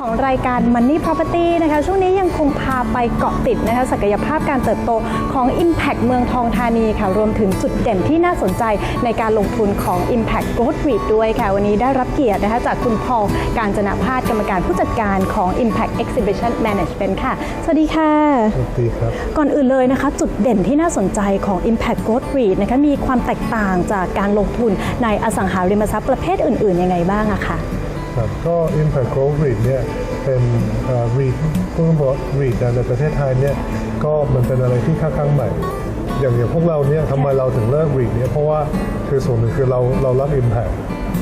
ของรายการ Money Property นะคะช่วงนี้ยังคงพาไปเกาะติดนะคะศักยภาพการเติบโตของ Impact เมืองทองธานีค่ะรวมถึงจุดเด่นที่น่าสนใจในการลงทุนของ Impact Growth REIT ด้วยค่ะ วันนี้ได้รับเกียรตินะคะจากคุณพอลการจนาพาสกรรมการผู้จัดการของ Impact Exhibition Management ค่ะ สวัสดีค่ะ สวัสดีครับ ก่อนอื่นเลยนะคะ จุดเด่นที่น่าสนใจของ Impact Growth REIT นะคะมีความแตกต่างจากการลงทุนในอสังหาริมทรัพย์ประเภทอื่น ๆ ยังไงบ้างอะคะ ครับก็ Impact Growth REIT เนี่ยเป็นเอ่อ REIT พูดตรงๆว่า REIT ในประเทศไทยเนี่ยก็มันเป็นอะไรที่ค่อนข้างใหม่ อย่างอย่างพวกเราเนี่ยทำไมเราถึงเลิก REIT เนี่ยเพราะว่าคือส่วนหนึ่งคือเราเรารัก Impact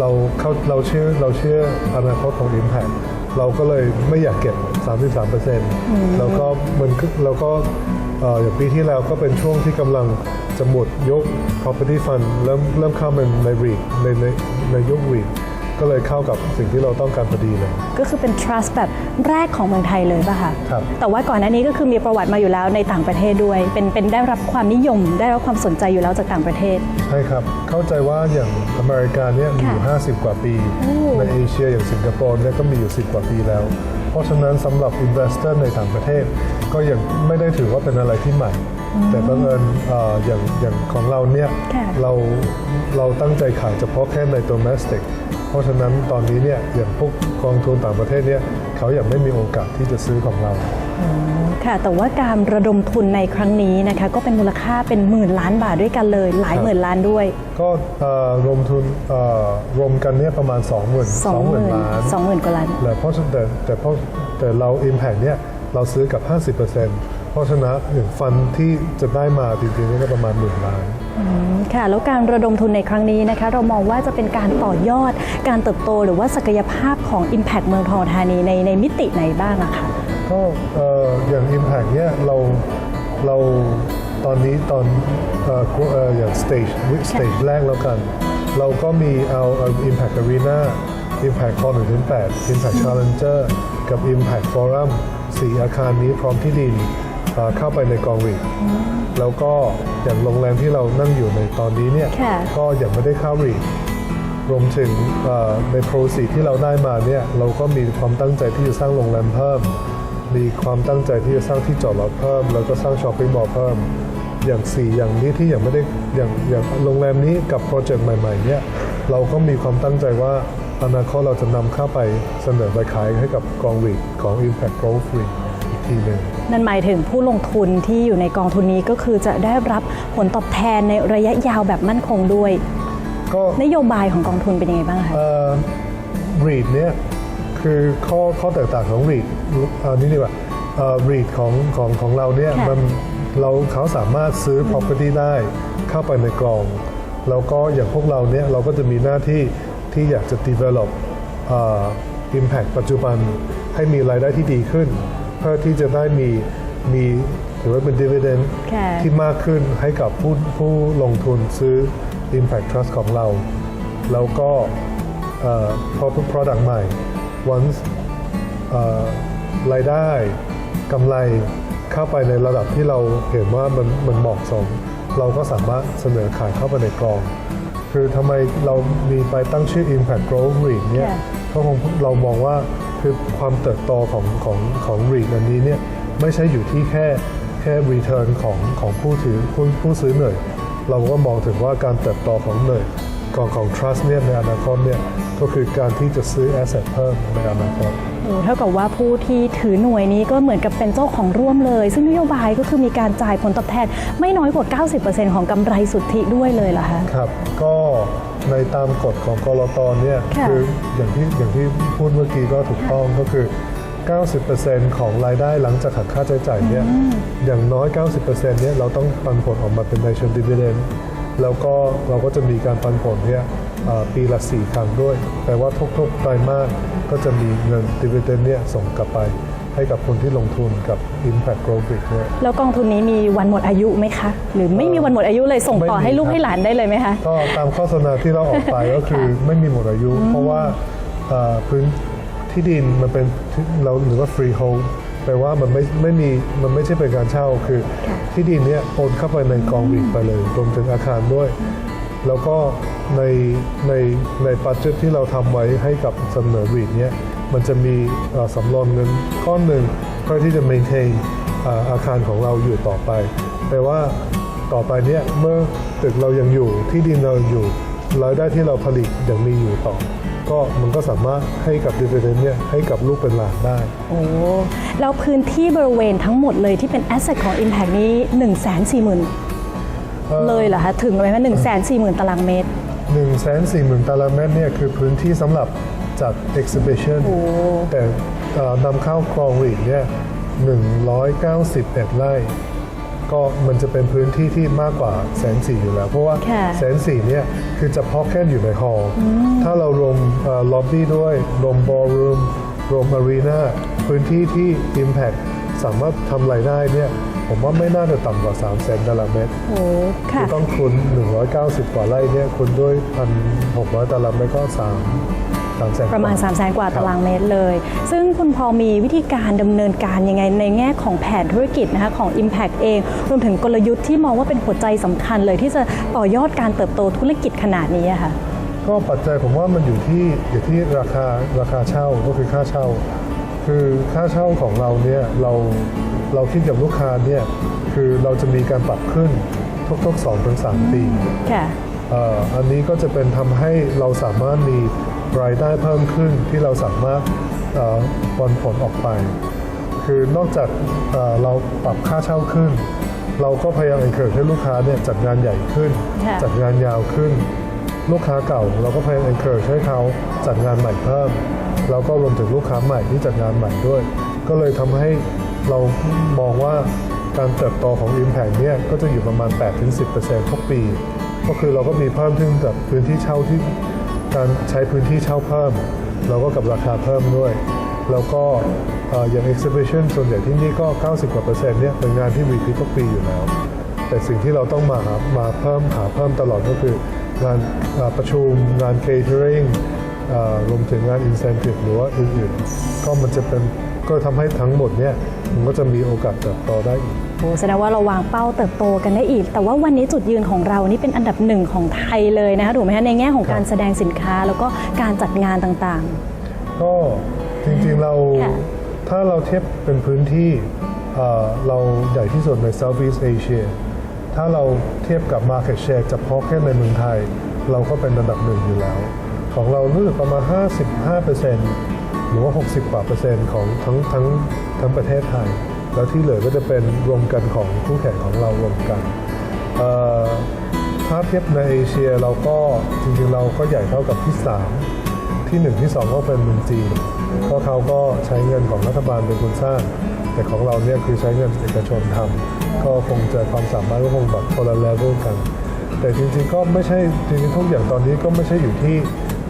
เราเข้าเราเชื่อเราเชื่ออนาคตของ Impact เราก็เลยไม่อยากเก็บ 33%แล้วก็มันก็แล้วก็เอ่ออย่างปีที่แล้วก็เป็นช่วงที่กำลังจะหมดยก property fund เริ่มเริ่มเข้ามาใน REIT ในในในยุค REIT ก็เลยเข้ากับสิ่งที่เราต้องการพอดีเลย ก็คือเป็น trust แบบแรกของเมืองไทยเลยป่ะคะครับ แต่ว่าก่อนหน้านี้ก็คือมีประวัติมาอยู่แล้วในต่างประเทศด้วย เป็นเป็นได้รับความนิยม ได้รับความสนใจอยู่แล้วจากต่างประเทศ ใช่ครับ เข้าใจว่าอย่างอเมริกาเนี่ยมีอยู่ค่ะ50 กว่าปีโอ้ในเอเชียอย่างสิงคโปร์เนี่ยก็มีอยู่ 10 กว่าปีแล้ว เพราะฉะนั้นสำหรับ investor ในต่างประเทศ ก็ยังไม่ได้ถือว่าเป็นอะไรที่ใหม่ แต่บังเอิญเอ่ออย่างอย่างของเราเนี่ยค่ะเราเราตั้งใจขายเฉพาะแค่ใน domestic เพราะฉะนั้นตอนนี้เนี่ยอย่างพวกกองทุนต่างประเทศเนี่ยเขายังไม่มีโอกาสที่จะซื้อของเราค่ะแต่ว่าการระดมทุนในครั้งนี้นะคะก็เป็นมูลค่าเป็นหมื่นล้านบาทด้วยกันเลย หลายครับหมื่นล้านด้วย ก็เอ่อรวมทุนเอ่อรวมกันเนี่ยประมาณ 20,000 20,000ล้าน20,000กว่าล้านแล้วเพราะฉะนั้นแต่แต่เพราะแต่เรา Impact เนี่ยเราซื้อกับ 50%เพราะฉะนั้นอย่างฟันที่จะได้มาจริงๆนี่ก็ประมาณหมื่นล้านค่ะแล้วการระดมทุนในครั้งนี้นะคะ เรามองว่าจะเป็นการต่อยอดการเติบโตหรือว่าศักยภาพของ Impact เมืองทองธานีในในมิติไหนบ้างอะคะก็เอ่ออย่าง Impact เนี่ยเราเราตอนนี้ตอนเอ่อเอ่ออย่าง stage stage แรกแล้วกัน เราก็มีเอาเอา Impact Arena Impact Hall 1ถึง8 Impact Challenger กับ Impact Forum สี่อาคารนี้พร้อมที่ดิน เอ่อเข้าไปในกองรีดแล้วก็อย่างโรงแรมที่เรานั่งอยู่ในตอนนี้เนี่ยค่ะก็ยังไม่ได้เข้ารีดรวมถึงเอ่อในโปรซีที่เราได้มาเนี่ยเราก็มีความตั้งใจที่จะสร้างโรงแรมเพิ่ม มีความตั้งใจที่จะสร้างที่จอดรถเพิ่ม แล้วก็สร้างช้อปปิ้งมอลล์เพิ่ม อย่าง 4 อย่างนี้ที่ยังไม่ได้อย่างอย่างโรงแรมนี้กับโปรเจกต์ใหม่ ๆ เนี่ยเราก็มีความตั้งใจว่าอนาคตเราจะนำเข้าไปเสนอไปขายให้กับกองรีดของ Impact Growth REIT อีก ทีหนึ่งนั่นหมายถึงผู้ลงทุนที่อยู่ในกองทุนนี้ก็คือจะได้รับผลตอบแทนในระยะยาวแบบมั่นคงด้วย ก็นโยบายของกองทุนเป็นยังไงบ้างคะเอ่อ REIT เนี่ยคือข้อข้อแตกต่างของ REIT อันนี้ดีกว่าเอ่อ REIT ของของของเราเนี่ยค่ะมันเราเขาสามารถซื้อ property ได้เข้าไปในกรอง แล้วก็อย่างพวกเราเนี่ยเราก็จะมีหน้าที่ที่อยากจะ develop เอ่อ impact ปัจจุบันให้มีรายได้ที่ดีขึ้นเพื่อที่จะได้มีมีถือว่าเป็น dividend ค่ะที่มากขึ้นให้กับผู้ผู้ลงทุนซื้อ Impact Trust ของเรา แล้วก็เอ่อ product product ใหม่ once เอ่อรายได้กำไรเข้าไปในระดับที่เราเห็นว่ามันมันเหมาะสม เราก็สามารถเสนอขายเข้าไปในกรอง คือทำไมเรามีไปตั้งชื่อ Impact Growth REIT เนี่ยค่ะเพราะผมเรามองว่า คือความเติบโตของของของ REIT อันนี้เนี่ยไม่ใช่อยู่ที่แค่แค่ return ของของผู้ถือผู้ผู้ซื้อหน่วยเราก็มองถึงว่าการเติบโตของหน่วยของของ trust เนี่ยในอนาคตเนี่ยก็คือการที่จะซื้อ asset เพิ่มในอนาคตโอ้เท่ากับว่าผู้ที่ถือหน่วยนี้ก็เหมือนกับเป็นเจ้าของร่วมเลย ซึ่งนโยบายก็คือมีการจ่ายผลตอบแทนไม่น้อยกว่า 90%ของกำไรสุทธิด้วยเลยเหรอคะครับ ก็ ในตามกฎของกรตเนี่ยค่ะออย่างที่อย่างที่พูดเมื่อกี้ก็ถูกต้องก็คือ 90%ของรายได้หลังจากหักค่าใช้จ่ายเนี่ยอย่างน้อย 90%เนี่ยเราต้องปันผลออกมาเป็นในเชิงดิวเดนแล้วก็เราก็จะมีการปันผลเนี่ยเอ่อปีละ 4 ครั้งด้วย แปลว่าทุกๆไตรมาสก็จะมีเงินดิวเดนเนี่ยส่งกลับไป ให้กับคนที่ลงทุนกับ Impact Growth REIT เนี่ย แล้วกองทุนนี้มีวันหมดอายุไหมคะ หรือไม่มีวันหมดอายุเลยส่งต่อไม่มีให้ลูกครับ ให้หลานได้เลยไหมคะ ก็ตามโฆษณาที่เราออกไปก็คือไม่มีหมดอายุ เพราะว่าเอ่อพื้นที่ดินมันเป็นที่เราหรือว่า freehold แปลว่ามันไม่ไม่มีมันไม่ใช่เป็นการเช่าคือค่ะที่ดินเนี้ยโอนเข้าไปในกองรีดไปเลยรวมถึงอาคารด้วย แล้วก็ในในในบัตเจ็ตที่เราทำไว้ให้กับเสนอรีดเนี้ย มันจะมีเอ่อสำรองเงินก้อนหนึ่งเพื่อที่จะ maintain เอ่ออาคารของเราอยู่ต่อไป แต่ว่าต่อไปเนี่ยเมื่อตึกเรายังอยู่ที่ดินเรายังอยู่รายได้ที่เราผลิตยังมีอยู่ต่อ ก็มันก็สามารถให้กับ dividend เนี่ยให้กับลูกเป็นหลานได้ โอ้แล้วพื้นที่บริเวณทั้งหมดเลยที่เป็นแอสเซทของ Impact นี้ 1 4 0 0 0 0 เลยเหรอคะ ถึงไหมคะ1 4 0 0 0 0ตารางเมตร 1 4 0 0 0 0 ตารางเมตรเนี่ยคือพื้นที่สำหรับ จัด exhibition แต่เอ่อนำเข้าคลองรีดเนี่ย191 ไร่ ก็มันจะเป็นพื้นที่ที่มากกว่าแสนสี่อยู่แล้ว เพราะว่าค่ะ แสนสี่เนี่ยคือจะพอแค่อยู่ในฮอลล์ถ้าเรารวมล็อบบี้ด้วย รวมบอลรูม รวมอารีนาพื้นที่ที่ Impact สามารถทำรายได้เนี่ย ผมว่าไม่น่าจะต่ำกว่า 3 0 0แสนตารางเมตร โอ้ค่ะที่ต้องคูณ190 กว่าไร่เนี่ยคูณด้วย 1,600ตารางเมตรก็3 3แสนประมาณ 3 0 0แสนกว่าตารางเมตรเลย ซึ่งคุณพอมีวิธีการดำเนินการยังไงในแง่ของแผนธุรกิจนะคะของ Impact เอง รวมถึงกลยุทธ์ที่มองว่าเป็นหัวใจสำคัญเลยที่จะต่อยอดการเติบโตธุรกิจขนาดนี้อะค่ะ ก็ปัจจัยผมว่ามันอยู่ที่อยู่ที่ราคาราคาเช่าก็คือค่าเช่า คือค่าเช่าของเราเนี่ยเราเราคิดกับลูกค้าเนี่ยคือเราจะมีการปรับขึ้นทุกๆ2-3ถึง3ปี ค่ะ เอ่ออันนี้ก็จะเป็นทำให้เราสามารถมี รายได้เพิ่มขึ้นที่เราสามารถเอ่อปนผลออกไป คือนอกจากเอ่อเราปรับค่าเช่าขึ้น เราก็พยายาม encourage ให้ลูกค้าเนี่ยจัดงานใหญ่ขึ้นค่ะจัดงานยาวขึ้น ลูกค้าเก่าเราก็พยายาม encourage ให้เขาจัดงานใหม่เพิ่มแล้วก็รวมถึงลูกค้าใหม่ที่จัดงานใหม่ด้วย ก็เลยทำให้เรามองว่าการเติบโตของ Impact เนี่ยก็จะอยู่ประมาณ 8-10%ทุกปี ก็คือเราก็มีเพิ่มขึ้นจากพื้นที่เช่าที่ การใช้พื้นที่เช่าเพิ่ม เราก็กับราคาเพิ่มด้วย แล้วก็ออย่าง exhibition ส่วนใหญ่ที่นี่ก็ 90กว่าเปอร์เซ็นต์เนี่ยเป็นงานที่ repeat ทุกปีอยู่แล้ว แต่สิ่งที่เราต้องมาหามาเพิ่มหาเพิ่มตลอดก็คืองานประชุมงาน catering รวมถึงงาน incentive หรือว่าอื่นๆ ก็มันจะเป็นก็ทำให้ทั้งหมดเนี่ยมันก็จะมีโอกาสเติบโตได้อีก แสดงว่าเราวางเป้าเติบโตกันได้อีก แต่ว่าวันนี้จุดยืนของเรานี่เป็นอันดับหนึ่งของไทยเลยนะคะถูกไหมคะในแง่ของการแสดงสินค้าแล้วก็การจัดงานต่างก็จริงๆเราค่ะถ้าเราเทียบเป็นพื้นที่เอ่อเราใหญ่ที่สุดใน Southeast Asia ถ้าเราเทียบกับ Market Share เฉพาะแค่ในเมืองไทย เราก็เป็นอันดับหนึ่งอยู่แล้ว ของเรารู้สึกประมาณ 55%หรือว่า 60 กว่าเปอร์เซ็นต์ของทั้งทั้งทั้งประเทศไทย แล้วที่เหลือก็จะเป็นรวมกันของคู่แข่งของเรารวมกันถ้าเทียบในเอเชียเราก็จริงๆเราก็ใหญ่เท่ากับที่สามที่หนึ่งที่สองก็เป็นเมืองจีนเพราะเขาก็ใช้เงินของรัฐบาลเป็นคนสร้าง แต่ของเราเนี่ยคือใช้เงินเอกชนทำก็คงจะความสามารถก็คงแบบคนละเลเวลกัน แต่จริงๆก็ไม่ใช่จริงๆทุกอย่างตอนนี้ก็ไม่ใช่อยู่ที่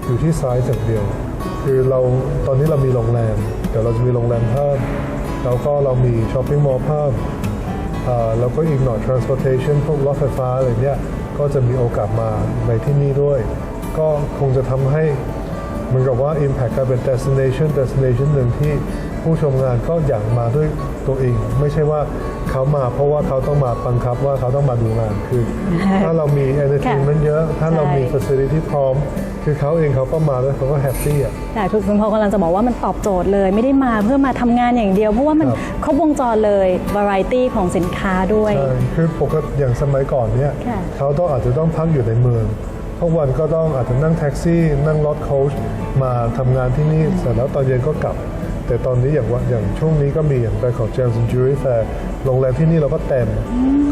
อยู่ที่ไซส์อย่างเดียว คือเราตอนนี้เรามีโรงแรมเดี๋ยวเราจะมีโรงแรมเพิ่ม แล้วก็เรามีช้อปปิ้งมอลล์เพิ่มแล้วก็อีกหน่อย transportation พวกรถไฟฟ้าอะไรเนี้ยก็จะมีโอกาสมาในที่นี่ด้วย ก็คงจะทำให้เหมือนกับว่า Impact กลายเป็น destination destination หนึ่งที่ผู้ชมงานก็อยากมาด้วยตัวเอง ไม่ใช่ว่า เขามา เพราะว่าเขาต้องมาบังคับว่าเขาต้องมาดูงานคือ ถ้าเรามี entertainment เยอะ ถ้าเรามีใช่ facility ที่พร้อม คือเขาเองเขาก็มาแล้วเขาก็แฮปปี้อะๆแต่คือคุณพ่อกำลังจะบอกว่ามันตอบโจทย์เลย ไม่ได้มาเพื่อมาทำงานอย่างเดียว เพราะว่ามันครับครบวงจรเลย variety ของสินค้าด้วย ใช่คือปกติอย่างสมัยก่อนเนี่ยค่ะ เขาต้องอาจจะต้องพักอยู่ในเมืองทุกวันก็ต้องอาจจะนั่งแท็กซี่ นั่งรถโค้ชมาทำงานที่นี่เสร็จแล้วตอนเย็นก็กลับ แต่ตอนนี้อย่างว่าอย่างช่วงนี้ก็มีอย่างไปของเจมส์จูริแฟร์โรงแรมที่นี่เราก็เต็ม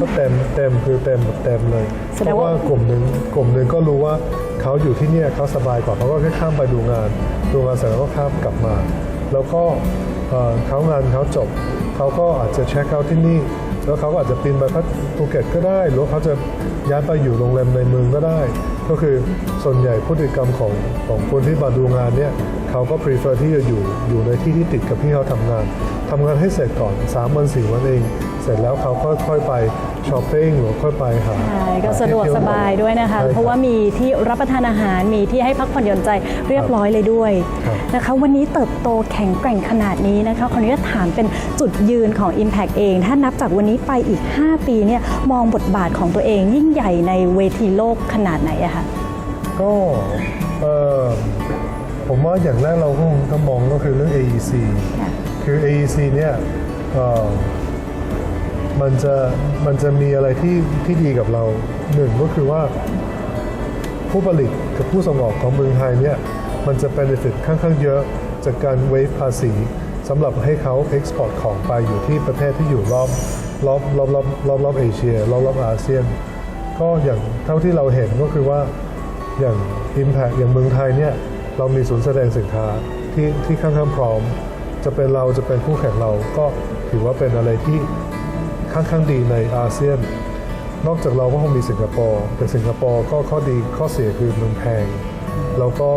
ก็เต็มเต็มคือเต็มแบบเต็มเลยแสเพดงราะว่าว่ากลุ่มหนึ่งกลุ่มหนึ่งก็รู้ว่าเขาอยู่ที่เนี่ยเขาสบายกว่าเขาก็แค่ข้ามไปดูงาน ดูงานเสร็จแล้วก็ข้ามกลับมา แล้วก็เอ่อเขางานเขาจบเขาก็อาจจะเช็คเอาท์ที่นี่ แล้วเขาก็อาจจะปีนไปพัทภูเก็ตก็ได้ หรือว่าเขาจะย้ายไปอยู่โรงแรมในเมืองก็ได้ ก็คือส่วนใหญ่พฤติกรรมของของคนที่มาดูงานเนี่ย เขาก็ prefer ที่จะอยู่อยู่ในที่ที่ติดกับที่เขาทำงาน ทำงานให้เสร็จก่อน 3 วัน 4 วันเอง เสร็จแล้วเขาค่อยๆไปช้อปปิ้งหรือค่อยไปหาใช่ก็หาที่สะดวกเที่สบายด้วยนะคะใช่เพราะว่ามีที่รับประทานอาหารมีที่ให้พักผ่อนหย่อนใจเรียบร้อยเลยด้วยครับนะคะวันนี้เติบโตแข็งแกร่งขนาดนี้นะคะขออนุญาตถามเป็นจุดยืนของ Impact เอง ถ้านับจากวันนี้ไปอีก 5 ปีเนี่ยมองบทบาทของตัวเองยิ่งใหญ่ในเวทีโลกขนาดไหนอะคะก็เอ่อ ผมว่าอย่างแรกเราก็คงต้องมองก็คือเรื่อง AEC ค่ะคือ AEC เนี่ยเอ่อมันจะมันจะมีอะไรที่ที่ดีกับเราหนึ่งก็คือว่า ผู้ผลิตกับผู้ส่งออกของเมืองไทยเนี่ยมันจะ benefit ค่อนข้างเยอะจากการเวฟภาษีสำหรับให้เขา export ของไปอยู่ที่ประเทศที่อยู่รอบรอบรอบรอบรอบรอบเอเชียรอบรอบอาเซียน ก็อย่างเท่าที่เราเห็นก็คือว่าอย่าง Impact อย่างเมืองไทยเนี่ย เรามีศูนย์แสดงสินค้าที่ที่ค่อนข้างพร้อม จะเป็นเราจะเป็นคู่แข่งเราก็ถือว่าเป็นอะไรที่ค่อนข้างดีในอาเซียน นอกจากเราก็คงมีสิงคโปร์แต่สิงคโปร์ก็ข้อดีข้อเสียคือมันแพง แล้วก็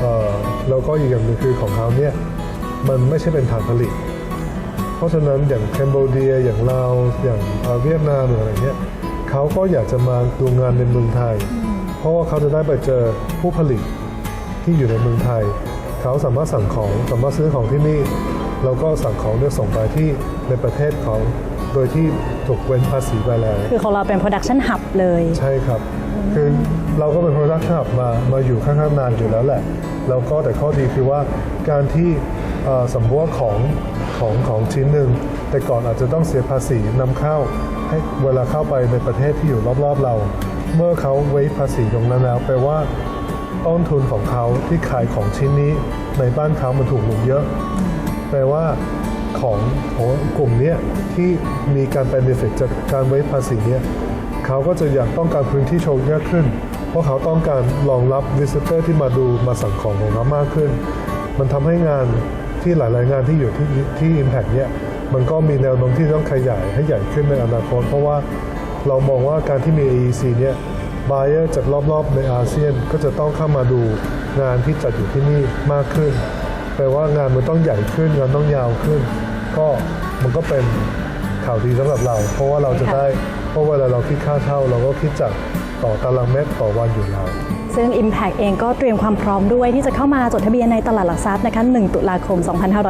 เอ่อแล้วก็อีกอย่างหนึ่งคือของเขาเนี่ยมันไม่ใช่เป็นฐานผลิต เพราะฉะนั้นอย่างแคนโบเดียอย่างลาวอย่างเอ่อเวียดนามหรืออะไรเงี้ยเขาก็อยากจะมาดูงานในเมืองไทย เพราะว่าเขาจะได้ไปเจอผู้ผลิต ที่อยู่ในเมืองไทย เขาสามารถสั่งของสามารถซื้อของที่นี่แล้วก็สั่งของเนี่ยส่งไปที่ในประเทศเขาโดยที่ถูกเว้นภาษีไปแล้ว คือของเราเป็น production hub เลย ใช่ครับ คือเราก็เป็น production hub มามาอยู่ค่อนข้างนานอยู่แล้วแหละ แล้วก็แต่ข้อดีคือว่าการที่เอ่อสมมติว่าของของของชิ้นหนึ่ง แต่ก่อนอาจจะต้องเสียภาษีนำเข้าให้เวลาเข้าไปในประเทศที่อยู่รอบๆเรา เมื่อเขาเวฟภาษีตรงนั้นแล้วแปลว่า ต้นทุนของเขาที่ขายของชิ้นนี้ในบ้านเขามันถูกลงเยอะ แปลว่าของของกลุ่มเนี้ยที่มีการ benefit จากการเวฟภาษีเนี่ยเขาก็จะอยากต้องการพื้นที่โชว์เยอะขึ้น เพราะเขาต้องการรองรับ visitor ที่มาดูมาสั่งของของเขามากขึ้น มันทำให้งานที่หลาย ๆ งานที่อยู่ที่ที่ Impact เนี่ยมันก็มีแนวโน้มที่ต้องขยายให้ใหญ่ขึ้นในอนาคต เพราะว่าเรามองว่าการที่มี AEC เนี่ย บายเออร์จากรอบๆ ในอาเซียนก็จะต้องเข้ามาดูงานที่จัดอยู่ที่นี่มากขึ้น แปลว่างานมันต้องใหญ่ขึ้นงานต้องยาวขึ้น ก็มันก็เป็นข่าวดีสำหรับเรา เพราะว่าเราจะได้เพราะเวลาเราคิดค่าเช่าเราก็คิดจาก ต่อตารางเมตรต่อวันอยู่แล้ว ซึ่ง Impact เองก็เตรียมความพร้อมด้วยที่จะเข้ามาจดทะเบียนในตลาดหลักทรัพย์นะคะ1ตุลาคม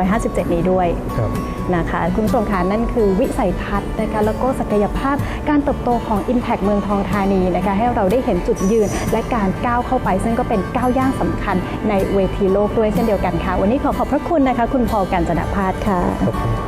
2557 นี้ด้วยครับนะคะคุณผู้ชมคะนั่นคือวิสัยทัศน์นะคะแล้วก็ศักยภาพการเติบโตของ Impact เมืองทองธานีนะคะให้เราได้เห็นจุดยืน และการก้าวเข้าไป ซึ่งก็เป็นก้าวย่างสำคัญในเวทีโลกด้วยเช่นเดียวกันค่ะ วันนี้ขอขอบพระคุณนะคะ คุณพอลการจนพาสค่ะขอบคุณ